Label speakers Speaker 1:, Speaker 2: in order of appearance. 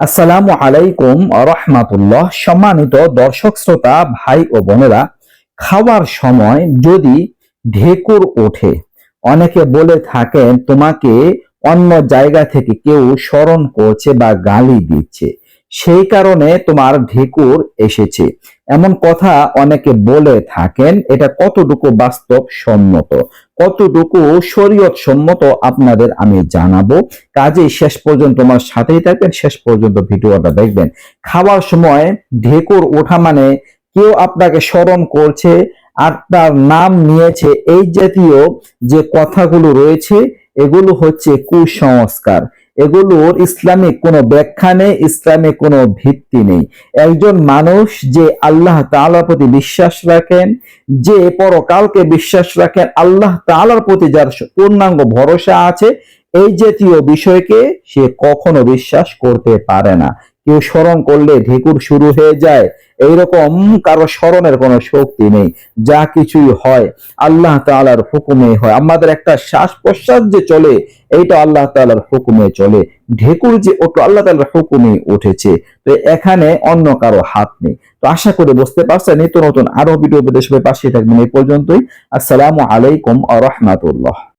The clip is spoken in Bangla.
Speaker 1: আসসালামু আলাইকুম রহমাতুল্লাহ। সম্মানিত দর্শক, শ্রোতা, ভাই ও বোনেরা, খাওয়ার সময় যদি ঢেকুর ওঠে, অনেকে বলে থাকেন, তোমাকে অন্য জায়গা থেকে কেউ স্মরণ করছে বা গালি দিচ্ছে। সেই কারণে তোমার ঢেকুর এসেছে। এমন কথা অনেকে বলে থাকেন, এটা কতটুকু বাস্তব সম্মত? কতটুকু শরীয়ত সম্মত আপনাদের আমি জানাব। কাজেই শেষ পর্যন্ত আমার সাথেই থাকবেন, শেষ পর্যন্ত ভিডিওটা দেখবেন। খাওয়ার সময় ঢেকুর ওঠা মানে কেউ আপনাকে স্মরণ করছে, আর তার নাম নিয়েছে এই জাতীয় যে কথাগুলো রয়েছে, এগুলো হচ্ছে কুসংস্কার। এগুলোর ইসলামিক কোনো ব্যাখ্যা নেই, ইসলামে কোনো ভিত্তি নেই। একজন মানুষ যে আল্লাহ তালার প্রতি বিশ্বাস রাখেন, যে পরকালকে বিশ্বাস রাখেন, আল্লাহ তালার প্রতি যার পূর্ণাঙ্গ ভরসা আছে, এই জাতীয় বিষয়কে সে কখনো বিশ্বাস করতে পারে না। কেউ স্মরণ করলে ঢেকুর শুরু হয়ে যায়। এইরকম কারও স্মরণের কোনো শক্তি নেই। যা কিছুই হয়, আল্লাহ তাআলার হুকুমে হয়। আমাদের একটা শ্বাস প্রশ্বাস যে চলে, এইটা আল্লাহ তাআলার হুকুমে চলে। ঢেকুর যে ওটো আল্লাহ তাআলার হুকুমে উঠেছে। তো এখানে অন্য কারও হাত নেই। তো আশা করে বুঝতে পারছেন, নিত্য নতুন আরও ভিডিও উপদেশ পাশে থাকবেন এই পর্যন্তই। আসসালামু আলাইকুম আ রহমাতুল্লাহ।